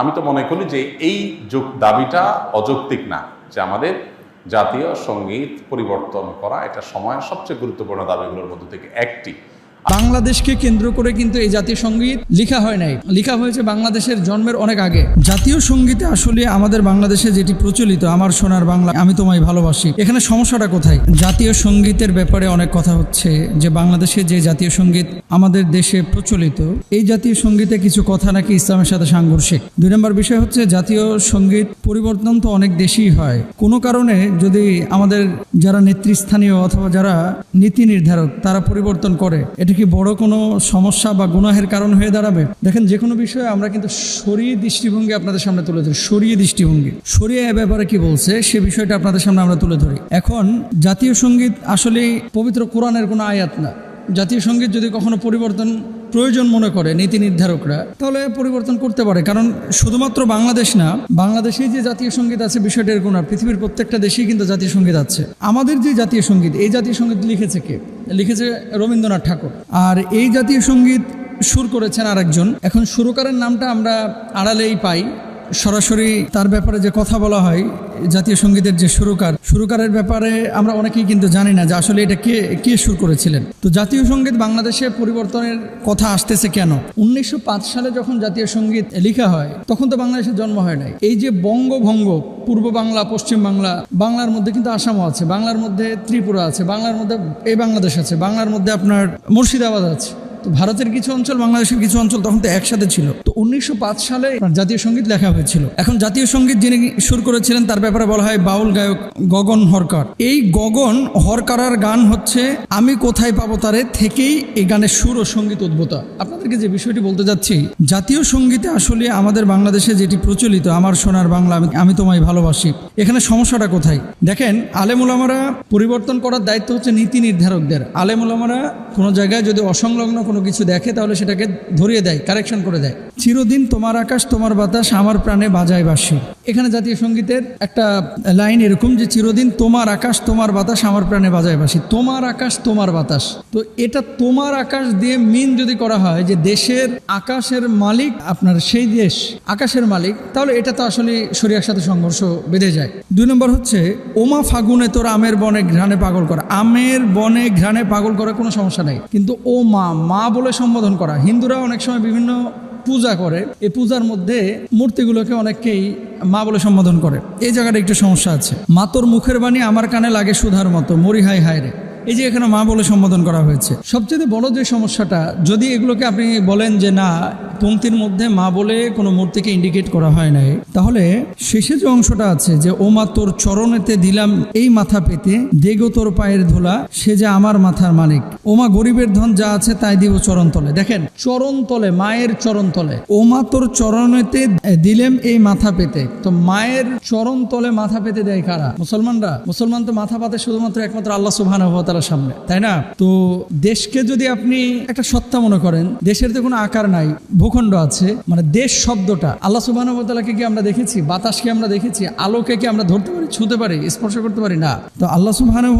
আমি তো মনে করি যে এই যোগ দাবিটা অযৌক্তিক না, যে আমাদের জাতীয় সংগীত পরিবর্তন করা এটা সময়ের সবচেয়ে গুরুত্বপূর্ণ দাবিগুলোর মধ্যে থেকে একটি। বাংলাদেশকে কেন্দ্র করে কিন্তু এই জাতীয় সংগীত লেখা হয় নাই। লেখা হয়েছে বাংলাদেশের জন্মের অনেক আগে। জাতীয় সঙ্গীতে আসলে আমাদের বাংলাদেশে যেটি প্রচলিত, আমার সোনার বাংলা, আমি তোমায় ভালোবাসি। এখানে সমস্যাটা কোথায়? জাতীয় সঙ্গীতের ব্যাপারে অনেক কথা হচ্ছে যে বাংলাদেশে যে জাতীয় সংগীত আমাদের দেশে প্রচলিত, এই জাতীয় সঙ্গীতে কিছু কথা নাকি ইসলামের সাথে সাংঘর্ষিক। দুই নম্বর বিষয় হচ্ছে, জাতীয় সংগীত পরিবর্তন তো অনেক দেশেই হয়। কোনো কারণে যদি আমাদের যারা নেতৃস্থানীয় অথবা যারা নীতি নির্ধারক, তারা পরিবর্তন করে কি বড় কোনো সমস্যা বা গুনাহের কারণ হয়ে দাঁড়াবে? দেখেন, যে কোনো বিষয়ে আমরা কিন্তু সরিয়ে দৃষ্টিভঙ্গি আপনাদের সামনে তুলে ধরি। সরিয়ে দৃষ্টিভঙ্গি। সরিয়ে এ ব্যাপারে কি বলছে, সে বিষয়টা আপনাদের সামনে আমরা তুলে ধরি। এখন, জাতীয় সংগীত আসলে পবিত্র কোরআনের কোনো আয়াত না। জাতীয় সংগীত যদি কখনো পরিবর্তন প্রয়োজন মনে করে নীতি নির্ধারকরা, তাহলে পরিবর্তন করতে পারে। কারণ শুধুমাত্র বাংলাদেশ না, বাংলাদেশেই যে জাতীয় সংগীত আছে বিষয়টা এরকম না পৃথিবীর প্রত্যেকটা দেশেই কিন্তু জাতীয় সংগীত আছে। আমাদের যে জাতীয় সংগীত, এই জাতীয় সংগীত লিখেছে কে? লিখেছে রবীন্দ্রনাথ ঠাকুর। আর এই জাতীয় সংগীত সুর করেছেন আরেকজন। এখন সুরকারের নামটা আমরা আড়ালেই পাই। সরাসরি তার ব্যাপারে যে কথা বলা হয়, জাতীয় সঙ্গীতের যে সুরকার, সুরকারের ব্যাপারে আমরা অনেকেই কিন্তু জানি না যে আসলে এটা কে কে সুর করেছিলেন। তো জাতীয় সংগীত বাংলাদেশে পরিবর্তনের কথা আসতেছে কেন? উনিশশো পাঁচ সালে যখন জাতীয় সংগীত লেখা হয়, তখন তো বাংলাদেশের জন্ম হয় নাই। এই যে বঙ্গভঙ্গ, পূর্ব বাংলা, পশ্চিম বাংলা, বাংলার মধ্যে কিন্তু আসামও আছে, বাংলার মধ্যে ত্রিপুরা আছে, বাংলার মধ্যে এই বাংলাদেশ আছে, বাংলার মধ্যে আপনার মুর্শিদাবাদ আছে। তো ভারতের কিছু অঞ্চল, বাংলাদেশের কিছু অঞ্চল তখন তো একসাথে ছিল। তো উনিশশো পাঁচ সালে জাতীয় সংগীত লেখা হয়েছিল। এখন জাতীয় সংগীত যিনি সুর করেছিলেন, তার ব্যাপারে বলা হয় বাউল গায়ক গগন হরকার। এই গগন হরকারার গান হচ্ছে, আমি কোথায় পাবো তারে থেকেই এই গানের সুর ও সংগীত উদ্ভূত। আপনাদেরকে যে বিষয়টি বলতে যাচ্ছি, জাতীয় সঙ্গীতে আসলে আমাদের বাংলাদেশে যেটি প্রচলিত, আমার সোনার বাংলা, আমি- তোমায় ভালোবাসি। এখানে সমস্যাটা কোথায়? দেখেন আলেমুলামারা পরিবর্তন করার দায়িত্ব হচ্ছে নীতি নির্ধারকদের। আলেমুলামারা কোনো জায়গায় যদি অসংলগ্ন কোনো কিছু দেখে, তাহলে সেটাকে ধরিয়ে দেয় কারেকশন করে দেয়। চিরদিন তোমার আকাশ, তোমার বাতাস আমার প্রাণে বাজায় বাসি। এখানে জাতীয় সঙ্গীতের একটা লাইন এরকম যে, চিরদিন তোমার আকাশ, তোমার বাতাস আমার প্রাণে বাজায় বাসি তোমার আকাশ, তোমার বাতাস। তো এটা তোমার আকাশ দিয়ে মিন যদি করা হয় যে, দেশের আকাশের মালিক আপনার সেই দেশ, আকাশের মালিক, তাহলে এটা তো আসলে শরিয়ার সাথে সংঘর্ষ বেঁধে যায়। দুই নম্বর হচ্ছে, ওমা ফাগুনে তোর আমের বনে ঘ্রাণে পাগল করা। আমের বনে ঘ্রাণে পাগল করা কোনো সমস্যা নেই। কিন্তু ও মা মা বলে সম্বোধন করা। হিন্দুরা অনেক সময় বিভিন্ন পূজা করে, এই পূজার মধ্যে মূর্তিগুলোকে অনেককেই মা বলে সম্বোধন করে। এই জায়গাটা একটু সমস্যা আছে। মাতোর মুখের বাণী আমার কানে লাগে সুধার মতো। মরি হাই হায় রে এই যে এখানে মা বলে সম্বোধন করা হয়েছে, সবচেয়ে বড় যে সমস্যাটা, যদি এগুলোকে আপনি বলেন যে না, পঙ্ক্তির মধ্যে মা বলে কোনো মূর্তিকে ইন্ডিকেট করা হয় নাই, তাহলে শেষে যে অংশটা আছে যে, ও মা, তোর চরণেতে দিলাম এই মাথা পেতে, দেগো তোর পায়ের ধুলা, সে যে আমার মাথার মালিক। ও মা, গরিবের ধন যা আছে তাই দিব চরণ তলে। দেখেন, চরণ তলে, মায়ের চরণ তলে। ও মা, তোর চরণেতে দিলেম এই মাথা পেতে। তো মায়ের চরণ তলে মাথা পেতে দেয় কারা? মুসলমানরা? মুসলমান তো মাথা পাতে শুধুমাত্র একমাত্র আল্লাহ সুবহানাহু ওয়া তাআলার সামনে, তাই না? তো দেশকে যদি আপনি একটা সত্তা মনে করেন, দেশের তো কোনো আকার নাই, ভূখণ্ড আছে মানে দেশ শব্দটা, আল্লাহ তাআলাকে কি আমরা দেখেছি? বাতাসকে আমরা দেখেছি? আলোকে কি আমরা ধরতে পারি, ছুঁতে পারি, স্পর্শ করতে পারি? না। তো আল্লাহ সুবহানাহু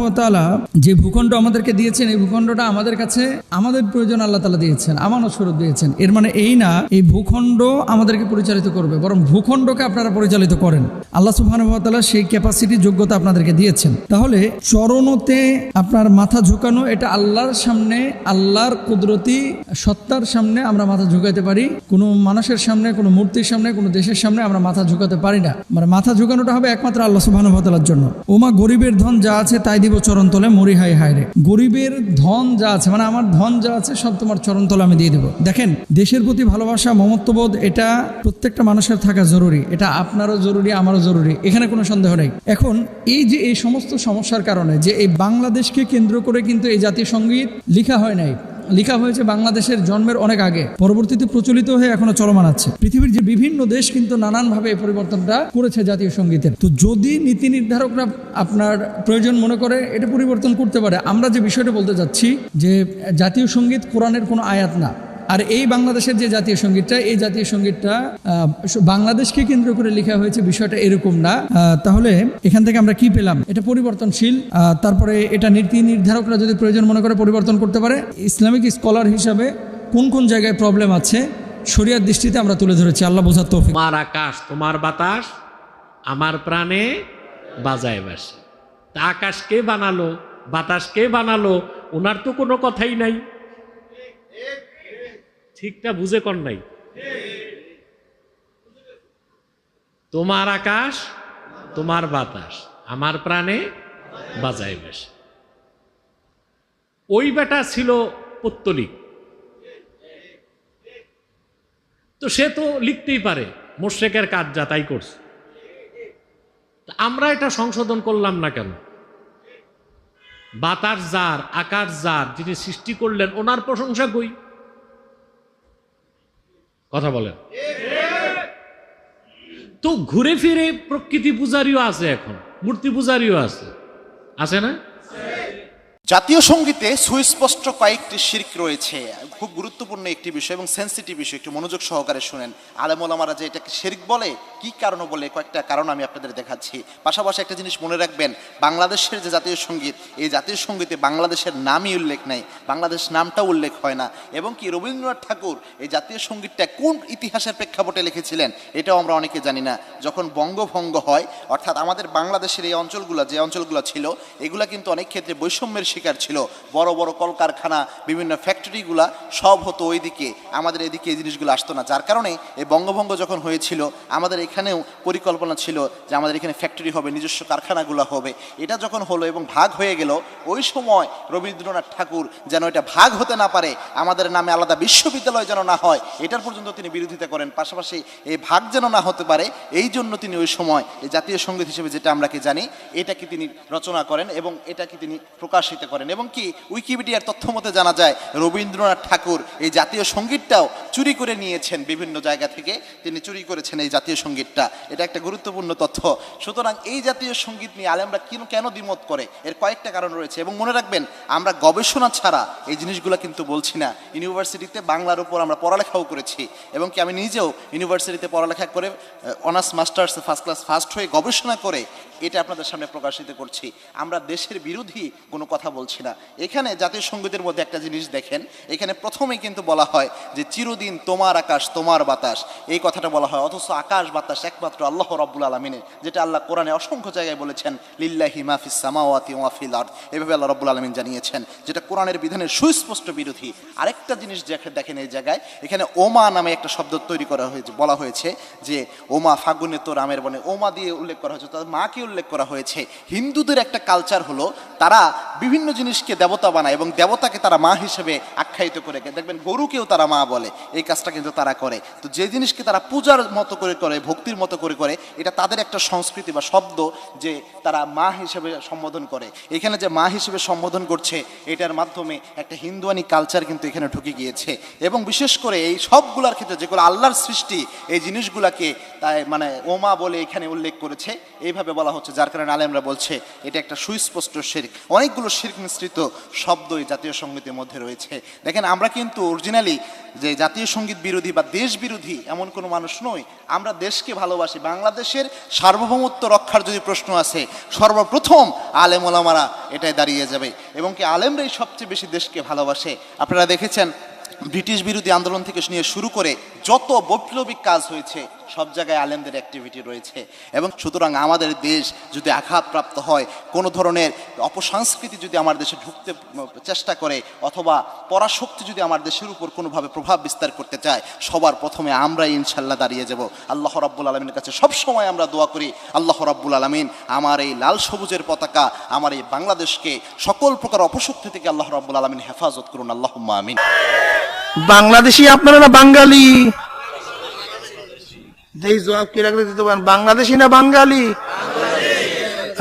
যে ভূখণ্ড আমাদেরকে দিয়েছেন, এই ভূখণ্ডটা আমাদের কাছে আমাদের প্রয়োজন আল্লাহ তালা দিয়েছেন, আমানত স্বরূপ দিয়েছেন। এর মানে এই না, এই ভূখণ্ড আমাদেরকে পরিচালিত করবে, বরং ভূখণ্ডকে আপনারা পরিচালিত করেন। আল্লাহ সুবহানাহু ওয়া সেই ক্যাপাসিটি যোগ্যতা আপনাদেরকে দিয়েছেন। তাহলে চরণতে আপনার মাথা ঝুঁকানো, এটা আল্লাহর সামনে, আল্লাহর কুদরতি সত্তার সামনে আমরা মাথা ঝুঁকাতে পারি। কোনো মানুষের সামনে, কোনো মূর্তির সামনে, কোনো দেশের সামনে আমরা মাথা ঝুঁকাতে পারি না। মানে মাথা ঝুঁকানোটা হবে একমাত্র আল্লাহ সুবহানাহু ওয়া জন্য। ওমা গরিবের ধন যা আছে তাই দিব চরণ তলে, মরি হাই হায় রে। গরিবের ধন যা আছে মানে আমার ধন যা আছে সব তোমার চরণ তলে আমি দিয়ে দেবো। দেখেন, দেশের প্রতি ভালোবাসা, মমত্ববোধ, এটা প্রত্যেকটা মানুষের থাকা জরুরি। এটা আপনারও জরুরি, আমারও জরুরি। এখানে কোনো সন্দেহ নেই। এখন, এই যে এই সমস্ত সমস্যার কারণে, যে এই বাংলাদেশকে কেন্দ্র করে কিন্তু এই জাতীয় সংগীত লিখা হয় নাই। লিখা হয়েছে বাংলাদেশের জন্মের অনেক আগে। পরবর্তীতে প্রচলিত হয়ে এখনও চলমান আছে। পৃথিবীর যে বিভিন্ন দেশ কিন্তু নানানভাবে এই পরিবর্তনটা করেছে জাতীয় সঙ্গীতের তো যদি নীতি নির্ধারকরা আপনার প্রয়োজন মনে করে, এটা পরিবর্তন করতে পারে। আমরা যে বিষয়টা বলতে চাচ্ছি যে জাতীয় সংগীত কোরআনের কোনো আয়াত না। আর এই বাংলাদেশের যে জাতীয় সঙ্গীতটা, এই জাতীয় সঙ্গীতটা বাংলাদেশকে কেন্দ্র করে লেখা হয়েছে বিষয়টা এরকম না। তাহলে এখান থেকে আমরা কি পেলাম? এটা পরিবর্তনশীল। তারপরে এটা নীতি নির্ধারকরা যদি প্রয়োজন মনে করে পরিবর্তন করতে পারে, ইসলামিক স্কলার হিসাবে কোন কোন জায়গায় প্রবলেম আছে, শরিয়ার দৃষ্টিতে আমরা তুলে ধরেছি। আল্লাহ বোঝার তৌফিক। তোমার আকাশ, তোমার বাতাস, আমার প্রাণে বাজায় বাসে। তা আকাশ কে বানালো, বাতাস কে বানালো ওনার তো কোনো কথাই নাই। ঠিকটা বুঝে কর নাই। তোমার আকাশ, তোমার বাতাস, আমার প্রাণে বাজায় বেশ। ওই বেটা ছিল পত্তলিক তো সে তো লিখতেই পারে মোশেকের কাজ যা তাই করছে। আমরা এটা সংশোধন করলাম না কেন? বাতাস যার, আকাশ যার, যিনি সৃষ্টি করলেন, ওনার প্রশংসা কই? কথা বলেন। তো ঘুরে ফিরে প্রকৃতি পূজারিও আছে এখন মূর্তি পূজারিও আছে। আছে না? জাতীয় সঙ্গীতে সুস্পষ্ট কয়েকটি শির্ক রয়েছে। খুব গুরুত্বপূর্ণ একটি বিষয় এবং সেন্সিটিভ বিষয়, একটু মনোযোগ সহকারে শুনেন। আলেমোলামারা যে এটাকে শির্ক বলে, কি কারণ বলে, কয়েকটা কারণ আমি আপনাদের দেখাচ্ছি। পাশাপাশি একটা জিনিস মনে রাখবেন, বাংলাদেশের যে জাতীয় সংগীত, এই জাতীয় সঙ্গীতে বাংলাদেশের নামই উল্লেখ নাই, বাংলাদেশ নামটা উল্লেখ হয় না। এবং কি রবীন্দ্রনাথ ঠাকুর এই জাতীয় সঙ্গীতটা কোন ইতিহাসের প্রেক্ষাপটে লিখেছিলেন, এটাও আমরা অনেকে জানি না। যখন বঙ্গভঙ্গ হয়, অর্থাৎ আমাদের বাংলাদেশের এই অঞ্চলগুলো, যে অঞ্চলগুলো ছিল, এগুলা কিন্তু অনেক ক্ষেত্রে বৈষম্যের শিকার ছিল। বড় বড় কলকারখানা, বিভিন্ন ফ্যাক্টরিগুলা সব হতো ওইদিকে। আমাদের এদিকে এই জিনিসগুলো আসতো না। যার কারণে এই বঙ্গভঙ্গ যখন হয়েছিল, আমাদের এখানেও পরিকল্পনা ছিল যে আমাদের এখানে ফ্যাক্টরি হবে, নিজস্ব কারখানাগুলো হবে। এটা যখন হলো এবং ভাগ হয়ে গেল, ওই সময় রবীন্দ্রনাথ ঠাকুর যেন এটা ভাগ হতে না পারে, আমাদের নামে আলাদা বিশ্ববিদ্যালয় যেন না হয় এটার পর্যন্ত তিনি বিরোধিতা করেন। পাশাপাশি এই ভাগ যেন না হতে পারে, এই জন্য তিনি ওই সময় এই জাতীয় সংগীত হিসেবে যেটা আমরা কি জানি, এটাকে তিনি রচনা করেন এবং এটাকে তিনি প্রকাশিত করেন এবং কি উইকিপিডিয়ার তথ্য মতে জানা যায়, রবীন্দ্রনাথ ঠাকুর এই জাতীয় সঙ্গীতটাও চুরি করে নিয়েছেন বিভিন্ন জায়গা থেকে। তিনি চুরি করেছেন এই জাতীয় সঙ্গীতটা। এটা একটা গুরুত্বপূর্ণ তথ্য। সুতরাং এই জাতীয় সংগীত নিয়ে আলেমরা কেন কেন দ্বিমত করে? এর কয়েকটা কারণ রয়েছে। এবং মনে রাখবেন, আমরা গবেষণা ছাড়া এই জিনিসগুলো কিন্তু বলছি না। ইউনিভার্সিটিতে বাংলার উপর আমরা পড়ালেখাও করেছি। এবং কি আমি নিজেও ইউনিভার্সিটিতে পড়ালেখা করে honours masters first class first হয়ে গবেষণা করে এটা আপনাদের সামনে প্রকাশিত করছি। আমরা দেশের বিরোধী কোনো কথা বলছি না। এখানে জাতীয় সঙ্গীতের মধ্যে একটা জিনিস দেখেন, এখানে প্রথমেই কিন্তু বলা হয় যে চিরদিন তোমার আকাশ, তোমার বাতাস। এই কথাটা বলা হয়, অথচ আকাশ, বাতাস একমাত্র আল্লাহ রব্বুল আলমিনের, যেটা আল্লাহ কোরআনে অসংখ্য জায়গায় বলেছেন, লিল্লাহি মাহফিস সামাওয়াতি ওয়াফিল আর্দ। এভাবে আল্লাহ রব্বুল আলমিন জানিয়েছেন, যেটা কোরআনের বিধানের সুস্পষ্ট বিরোধী। আরেকটা জিনিস দেখেন এই জায়গায়, এখানে ওমা নামে একটা শব্দ তৈরি করা হয়েছে, বলা হয়েছে যে ওমা ফাগুনে তো রামের বনে, ওমা দিয়ে উল্লেখ করা হয়েছে তাদের মাকে উল্লেখ করা হয়েছে, হিন্দুদের একটা কালচার হলো তারা বিভিন্ন জিনিসকে দেবতা বানায় এবং দেবতাকে তারা মা হিসেবে আখ্যায়িত করে দেখবেন গরুকেও তারা মা বলে, এই কাজটা কিন্তু তারা করে। তো যে জিনিসকে তারা পূজার মতো করে করে, ভক্তির মতো করে করে, এটা তাদের একটা সংস্কৃতি বা শব্দ যে তারা মা হিসেবে সম্বোধন করে। এখানে যে মা হিসেবে সম্বোধন করছে, এটার মাধ্যমে একটা হিন্দুয়ানি কালচার কিন্তু এখানে ঢুকে গিয়েছে। এবং বিশেষ করে এই সবগুলোর ক্ষেত্রে যেগুলো আল্লাহর সৃষ্টি, এই জিনিসগুলাকে তাই মানে ওমা বলে এখানে উল্লেখ করেছে, এইভাবে বলা হচ্ছে। যার কারণে আলেমরা বলছে, এটা একটা সুস্পষ্ট শির্ক। অনেকগুলো শির্ক মিশ্রিত শব্দ এই জাতীয় সঙ্গীতের মধ্যে রয়েছে। দেখেন, আমরা কিন্তু অরিজিনালি যে জাতীয় সংগীত বিরোধী বা দেশ বিরোধী এমন কোনো মানুষ নই। আমরা দেশকে ভালোবাসি। বাংলাদেশের সার্বভৌমত্ব রক্ষার যদি প্রশ্ন আছে সর্বপ্রথম আলেম ওলামারা এটাই দাঁড়িয়ে যাবে। এবং কি আলেমরাই সবচেয়ে বেশি দেশকে ভালোবাসে? আপনারা দেখেছেন, ব্রিটিশ বিরোধী আন্দোলন থেকে নিয়ে শুরু করে যত বৈপ্লবিক কাজ হয়েছে সব জায়গায় আলেমদের অ্যাক্টিভিটি রয়েছে। এবং সুতরাং আমাদের দেশ যদি আঘাতপ্রাপ্ত হয়, কোনো ধরনের অপসংস্কৃতি যদি আমার দেশে ঢুকতে, চেষ্টা করে, অথবা পরাশক্তি যদি আমার দেশের উপর কোনোভাবে প্রভাব বিস্তার করতে চায়, সবার প্রথমে আমরা ইনশাল্লাহ দাঁড়িয়ে যাব। আল্লাহ রাব্বুল আলমীর কাছে সব সময় আমরা দোয়া করি, আল্লাহ রাব্বুল আলমিন আমার এই লাল সবুজের পতাকা, আমার এই বাংলাদেশকে সকল প্রকার অপশক্তি থেকে আল্লাহ রাব্বুল আলমিন হেফাজত করুন। আল্লাহ আমিন। বাংলাদেশি আপনারা বাঙালি যেই জবাব কি রাখলে দিতে পারেন? বাংলাদেশি না বাঙালি?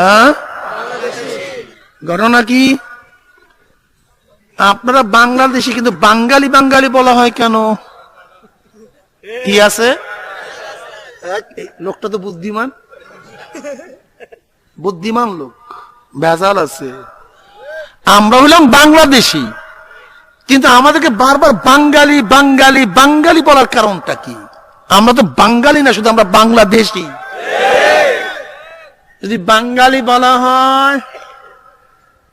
হ্যাঁ? ঘটনা কি? আপনারা বাংলাদেশি, কিন্তু বাঙালি বাঙালি বলা হয় কেন? কি আছে? লোকটা তো বুদ্ধিমান। বুদ্ধিমান লোক। ভেজাল আছে। আমরা হইলাম বাংলাদেশি। কিন্তু আমাদেরকে বারবার বাঙালি বাঙালি বাঙালি বলার কারণটা কি? আমরা তো বাঙালি না, শুধু আমরা বাংলাদেশি। যদি বাঙালি বলা হয়,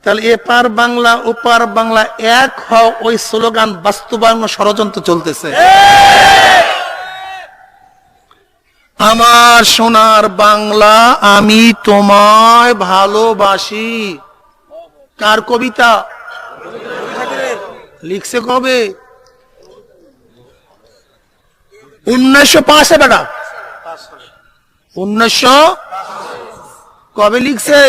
তাহলে এপার বাংলা ওপার বাংলা এক হও, ওই স্লোগান বাস্তবায়ন ষড়যন্ত্র চলতেছে। আমার সোনার বাংলা আমি তোমায় ভালোবাসি। কার কবিতা? লিখছে কবে? উনিশশো পাঁচে বেটা। উনিশশো কবে লিখছে?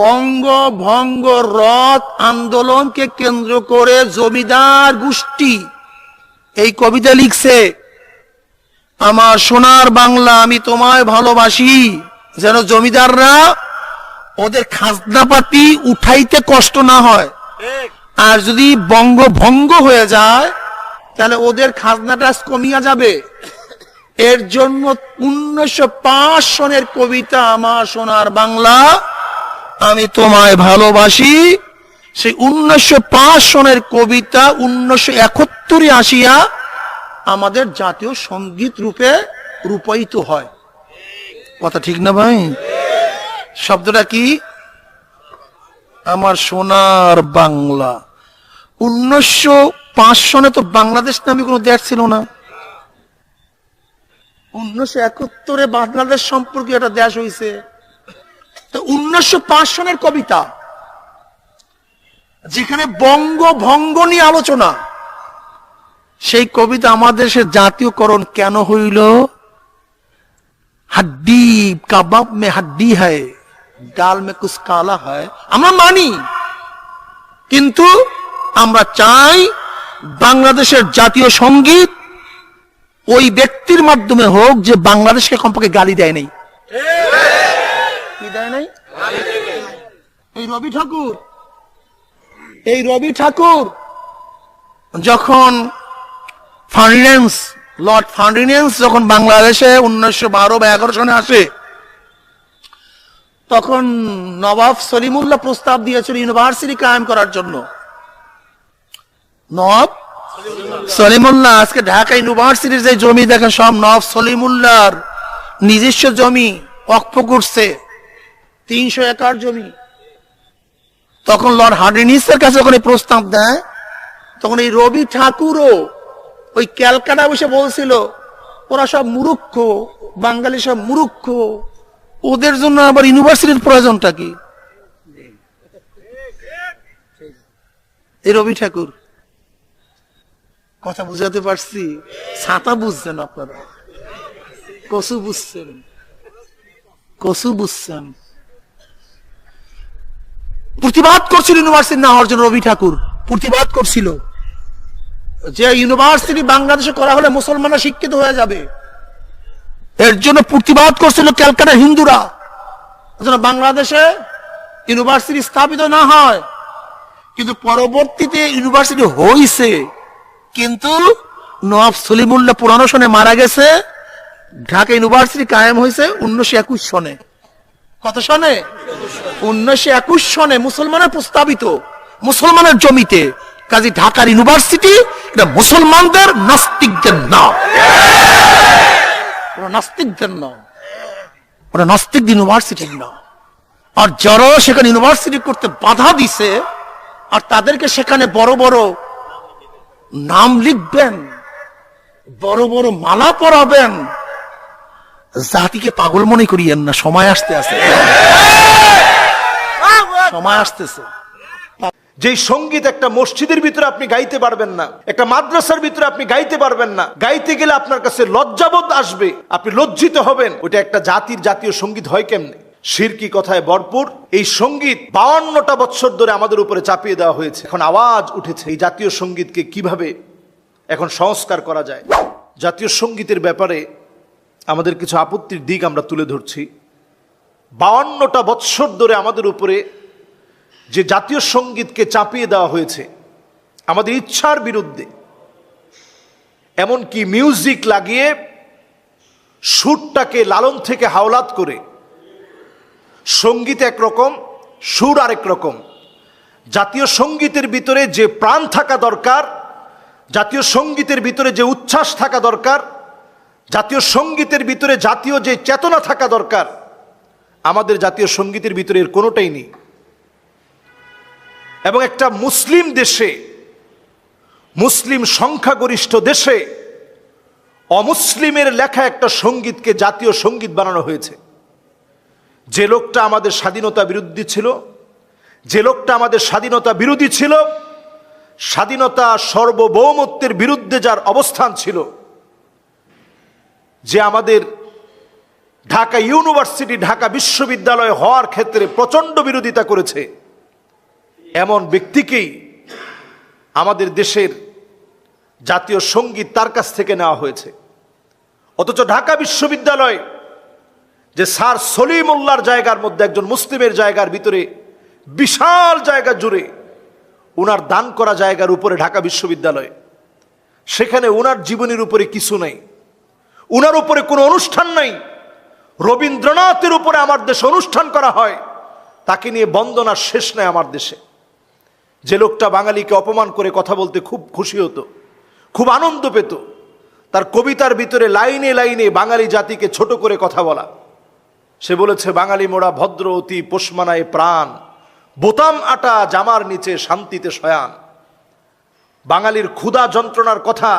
বঙ্গ ভঙ্গ রথ আন্দোলনকে কেন্দ্র করে জমিদার গোষ্ঠী এই কবিতা লিখছে। আমার সোনার বাংলা আমি তোমায় ভালোবাসি যেন জমিদাররা ওদের খাজনাপাতি উঠাইতে কষ্ট না হয়। আর যদি বঙ্গ ভঙ্গ হয়ে যায় তাহলে ওদের খাজনাটা কমিয়া যাবে। এর জন্য উনিশশো পাঁচ সনের কবিতা আমার সোনার বাংলা, আমি তোমায় ভালোবাসি। সেই উনিশশো পাঁচ সনের কবিতা উনিশশো একাত্তরে আসিয়া আমাদের জাতীয় সংগীত রূপে রূপায়িত হয়। কথা ঠিক না ভাই? শব্দটা কি? আমার সোনার বাংলা। উনিশশো পাঁচ সনে তো বাংলাদেশ নামে কোনো দেশ ছিল না। উনিশশো একাত্তরে বাংলাদেশ সম্পর্কে একটা দেশ হয়েছে উনিশশো পাঁচ সনের কবিতা, যেখানে বঙ্গ ভঙ্গ নিয়ে আলোচনা, সেই কবিতা আমাদের দেশের জাতীয়করণ কেন হইল? হাড্ডি কাবাব মে হাড্ডি হয়, ডাল মে কুছ কালা হয়। আমরা মানি, কিন্তু আমরা চাই বাংলাদেশের জাতীয় সংগীত ওই ব্যক্তির মাধ্যমে হোক যে বাংলাদেশকে কমপক্ষে গালি দেয় নাই। এই রবি ঠাকুর, এই রবি ঠাকুর, যখন ফার্ডিনেন্স, লর্ড ফার্ডিনেন্স যখন বাংলাদেশে উনিশশো বারো বা এগারো সনে আসে, তখন নবাব সলিমুল্লাহ প্রস্তাব দিয়েছিল ইউনিভার্সিটি কায়েম করার জন্য। নবাব সলিমুল্লাহ, আজকে ঢাকা ইউনিভার্সিটির যে জমি দেখেন, সব নবাব সলিমুল্লাহর নিজস্ব জমি অক্ষ করছে। তিনশো একর জমি। তখন লর্ড হার্ডিনিসের কাছে এই প্রস্তাব দেয়, তখন এই রবি ঠাকুরও ওই ক্যালকাটা বসে বলছিল, ওরা সব মুরুক্ষ, বাঙালি সব মুরুক্ষ। ওদের জন্য আবার ইউনিভার্সিটির প্রয়োজনটা কি? এই রবি ঠাকুর। কথা বুঝাতে পারছি। ছাতা বুঝছেন আপনারা। কসু বুঝছেন। কসু বুঝছেন। প্রতিবাদ করছিল ইউনিভার্সিটি না জন্য রবি ঠাকুর। প্রতিবাদ করছিল। যে ইউনিভার্সিটি বাংলাদেশে করা হলে মুসলমানরা শিক্ষিত হয়ে যাবে। এর জন্য প্রতিবাদ করছিল ক্যালকাটা হিন্দুরা। বাংলাদেশে ইউনিভার্সিটি স্থাপিত না হয়। কিন্তু পরবর্তীতে ইউনিভার্সিটি হইছে। কিন্তু নবাব সলিমুল্লাহ পুরানো সনে মারা গেছে, ঢাকা ইউনিভার্সিটি কায়েম হয়েছে উনিশশো একুশ সনে। কত সনে? উনিশশো একুশ সনে মুসলমানের প্রস্তাবিত, মুসলমানের জমিতে, কাজী ঢাকার ইউনিভার্সিটি, এটা মুসলমানদের নাস্তিকদের নাম। ওরা নাস্তিকদের নাম। ওরা নাস্তিক ইউনিভার্সিটির নাম। আর যারা সেখানে ইউনিভার্সিটি করতে বাধা দিছে, আর তাদেরকে সেখানে বড় বড় নাম লিখবেন, বড় বড় মালা পরাবেন। জাতিকে পাগল মনে করিয়েন না, সময় আসতে আসতে সময় আসতেছে। যেই সংগীত একটা মসজিদের ভিতরে আপনি গাইতে পারবেন না, একটা মাদ্রাসার ভিতরে আপনি গাইতে পারবেন না, গাইতে গেলে আপনার কাছে লজ্জাবোধ আসবে, আপনি লজ্জিত হবেন। ওটা একটা জাতির জাতীয় সংগীত হয় কেমনে? শিরকি কথায় ভরপুর। এই সংগীত বাউান্নটা বছর ধরে আমাদের উপরে চাপিয়ে দেওয়া হয়েছে। এখন আওয়াজ উঠেছে এই জাতীয় সঙ্গীতকে কীভাবে এখন সংস্কার করা যায়। জাতীয় সঙ্গীতের ব্যাপারে আমাদের কিছু আপত্তির দিক আমরা তুলে ধরছি। বাউান্নটা বৎসর ধরে আমাদের উপরে যে জাতীয় সঙ্গীতকে চাপিয়ে দেওয়া হয়েছে, আমাদের ইচ্ছার বিরুদ্ধে, এমনকি মিউজিক লাগিয়ে সুরটাকে লালন থেকে হাওলাত করে সংগীত একরকম সুর আরেক রকম। জাতীয় সঙ্গীতের ভিতরে যে প্রাণ থাকা দরকার, জাতীয় সঙ্গীতের ভিতরে যে উচ্ছ্বাস থাকা দরকার, জাতীয় সঙ্গীতের ভিতরে জাতীয় যে চেতনা থাকা দরকার, আমাদের জাতীয় সঙ্গীতের ভিতরে এর কোনোটাই নেই। এবং একটা মুসলিম দেশে, মুসলিম সংখ্যাগরিষ্ঠ দেশে অমুসলিমের লেখা একটা সঙ্গীতকে জাতীয় সংগীত বানানো হয়েছে। যে লোকটা আমাদের স্বাধীনতা বিরোধী ছিল, যে লোকটা আমাদের স্বাধীনতা বিরোধী ছিল, স্বাধীনতা সার্বভৌমত্বের বিরুদ্ধে যার অবস্থান ছিল, যে আমাদের ঢাকা ইউনিভার্সিটি, ঢাকা বিশ্ববিদ্যালয় হওয়ার ক্ষেত্রে প্রচণ্ড বিরোধিতা করেছে, এমন ব্যক্তিকেই আমাদের দেশের জাতীয় সংগীত তার কাছ থেকে নেওয়া হয়েছে। অথচ ঢাকা বিশ্ববিদ্যালয় যে স্যার সলিমুল্লার জায়গার মধ্যে একজন মুসলিমের জায়গার ভিতরে বিশাল জায়গা জুড়ে উনার দান করা জায়গার উপরে ঢাকা বিশ্ববিদ্যালয়, সেখানে উনার জীবনের উপরে কিছু নেই। উনার উপরে কোনো অনুষ্ঠান নাই। রবীন্দ্রনাথের উপরে আমার দেশে অনুষ্ঠান করা হয়, তাকে নিয়ে বন্দনার শেষ নেই আমার দেশে। যে লোকটা বাঙালিকে অপমান করে কথা বলতে খুব খুশি হতো, খুব আনন্দ পেত, তার কবিতার ভিতরে লাইনে লাইনে বাঙালি জাতিকে ছোট করে কথা বলা। সে বলেছে, বাঙালি মোড়া ভদ্র অতি পোষমানায় প্রাণ। বোতাম আটা জামার নিচে শান্তিতে শয়ান। বাঙালির ক্ষুধা যন্ত্রণার কথা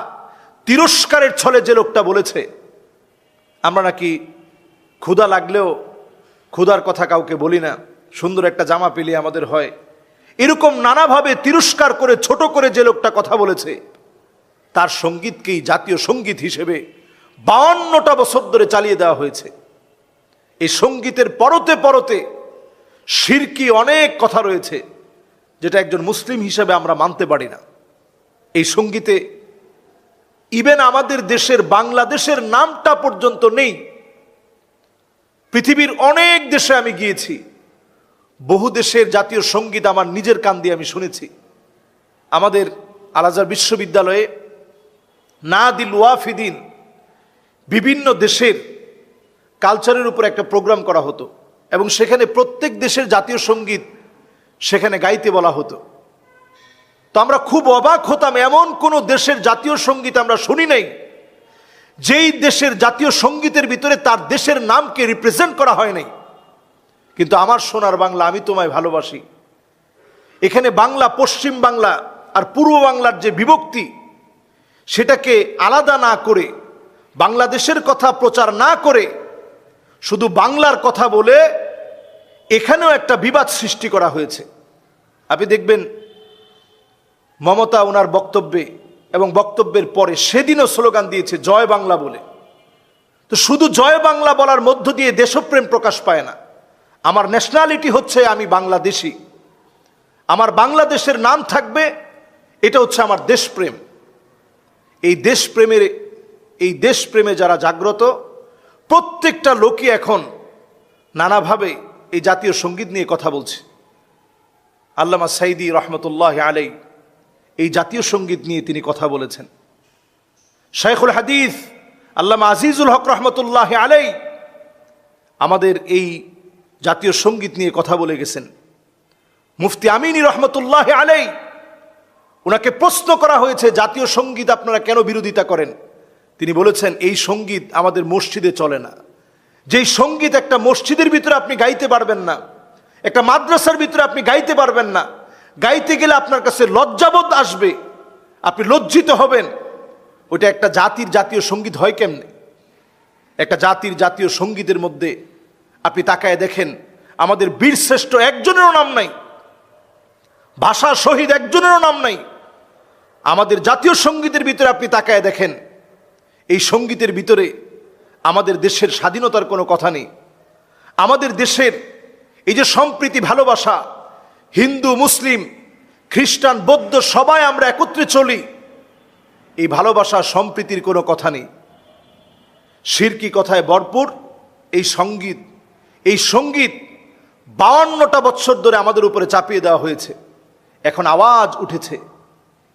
তিরস্কারের ছলে যে লোকটা বলেছে, আমরা নাকি ক্ষুধা লাগলেও ক্ষুধার কথা কাউকে বলি না, সুন্দর একটা জামা পেলে আমাদের হয়। এরকম নানাভাবে তিরস্কার করে, ছোট করে যে লোকটা কথা বলেছে, তার সঙ্গীতকেই জাতীয় সংগীত হিসেবে বাউন্নটা বছর ধরে চালিয়ে দেওয়া হয়েছে। এই সঙ্গীতের পরতে পরতে শিরকি অনেক কথা রয়েছে, যেটা একজন মুসলিম হিসেবে আমরা মানতে পারি না। এই সঙ্গীতে ইভেন আমাদের দেশের, বাংলাদেশের নামটা পর্যন্ত নেই। পৃথিবীর অনেক দেশে আমি গিয়েছি। বহু দেশের জাতীয় সংগীত আমার নিজের কান দিয়ে আমি শুনেছি। আমাদের আলাজার বিশ্ববিদ্যালয়ে না দিল ওয়াফিদিন বিভিন্ন দেশের কালচারের উপর একটা প্রোগ্রাম করা হতো এবং সেখানে প্রত্যেক দেশের জাতীয় সংগীত সেখানে গাইতে বলা হতো। তো আমরা খুব অবাক হতাম, এমন কোন দেশের জাতীয় সংগীত আমরা শুনি নাই, যেই দেশের জাতীয় সঙ্গীতের ভিতরে তার দেশের নামকে রিপ্রেজেন্ট করা হয় নাই। কিন্তু আমার সোনার বাংলা আমি তোমায় ভালোবাসি। এখানে বাংলা, পশ্চিম বাংলা আর পূর্ব বাংলার যে বিভক্তি, সেটাকে আলাদা না করে, বাংলাদেশের কথা প্রচার না করে শুধু বাংলার কথা বলে এখানেও একটা বিবাদ সৃষ্টি করা হয়েছে। আপনি দেখবেন মমতা ওনার বক্তব্যে এবং বক্তব্যের পরে সেদিনও স্লোগান দিয়েছে, জয় বাংলা বলে। তো শুধু জয় বাংলা বলার মধ্য দিয়ে দেশপ্রেম প্রকাশ পায় না। আমার ন্যাশনালিটি হচ্ছে আমি বাংলাদেশি। আমার বাংলাদেশের নাম থাকবে, এটা হচ্ছে আমার দেশপ্রেম। এই দেশপ্রেমের, এই দেশপ্রেমে যারা জাগ্রত প্রত্যেকটা লোকই এখন নানাভাবে এই জাতীয় সংগীত নিয়ে কথা বলছে। আল্লামা সাইদি রহমতুল্লাহ আলাই এই জাতীয় সংগীত নিয়ে তিনি কথা বলেছেন। শাইখুল হাদিস, আল্লামা আজিজুল হক রহমতুল্লাহ আলাই আমাদের এই জাতীয় সংগীত নিয়ে কথা বলে গেছেন। মুফতি আমিনী রহমতুল্লাহ আলাই ওনাকে প্রশ্ন করা হয়েছে, জাতীয় সংগীত আপনারা কেন বিরোধিতা করেন? তিনি বলেছেন, এই সংগীত আমাদের মসজিদে চলে না। যেই সংগীত একটা মসজিদের ভিতরে আপনি গাইতে পারবেন না, একটা মাদ্রাসার ভিতরে আপনি গাইতে পারবেন না, গাইতে গেলে আপনার কাছে লজ্জাবোধ আসবে, আপনি লজ্জিত হবেন। ওইটা একটা জাতির জাতীয় সংগীত হয় কেমনে? একটা জাতির জাতীয় সঙ্গীতের মধ্যে আপনি তাকায় দেখেন, আমাদের বীরশ্রেষ্ঠ একজনেরও নাম নাই, ভাষা শহীদ একজনেরও নাম নাই। আমাদের জাতীয় সঙ্গীতের ভিতরে আপনি তাকায় দেখেন এই সঙ্গীতের ভিতরে আমাদের দেশের স্বাধীনতার কোনো কথা নেই। আমাদের দেশের এই যে সম্প্রীতি ভালোবাসা, হিন্দু, মুসলিম, খ্রিস্টান, বৌদ্ধ, সবাই আমরা একত্রে চলি, এই ভালোবাসা, সম্প্রীতির কোনো কথা নেই। শিরকি কথায় ভরপুর এই সংগীত এই সংগীত বাউান্নটা বছর ধরে আমাদের উপরে চাপিয়ে দেওয়া হয়েছে। এখন আওয়াজ উঠেছে,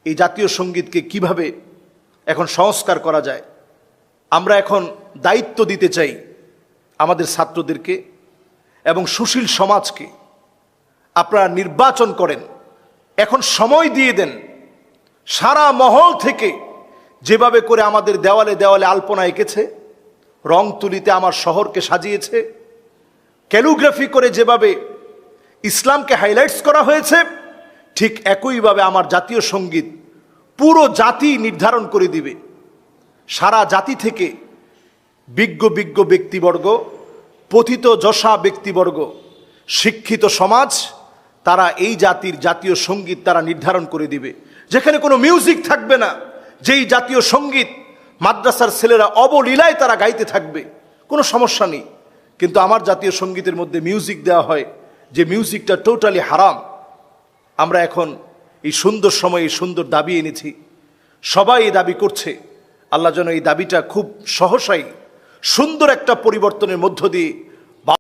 এই জাতীয় সঙ্গীতকে কীভাবে এখন সংস্কার করা যায়? আমরা এখন দায়িত্ব দিতে চাই আমাদের ছাত্রদেরকে এবং সুশীল সমাজকে। আপনারা নির্বাচন করেন, এখন সময় দিয়ে দেন, সারা মহল থেকে যেভাবে করে আমাদের দেওয়ালে দেওয়ালে আলপনা এঁকেছে, রং তুলিতে আমার শহরকে সাজিয়েছে, ক্যালিগ্রাফি করে যেভাবে ইসলামকে হাইলাইটস করা হয়েছে, ঠিক একইভাবে আমার জাতীয় সংগীত পুরো জাতি নির্ধারণ করে দিবে। সারা জাতি থেকে বিজ্ঞ বিজ্ঞ ব্যক্তিবর্গ, পথিত যশা ব্যক্তিবর্গ, শিক্ষিত সমাজ, তারা এই জাতির জাতীয় সংগীত তারা নির্ধারণ করে দিবে। যেখানে কোনো মিউজিক থাকবে না, যেই জাতীয় সংগীত মাদ্রাসার ছেলেরা অবলীলায় তারা গাইতে থাকবে, কোনো সমস্যা নেই। কিন্তু আমার জাতীয় সঙ্গীতের মধ্যে মিউজিক দেওয়া হয়, যে মিউজিকটা টোটালি হারাম। আমরা এখন এই সুন্দর সময়ে সুন্দর দাবি এনেছি। সবাই এই দাবি করছে। আল্লাহ যেন এই দাবিটা খুব সহসাই সুন্দর একটা পরিবর্তনের মধ্য দিয়ে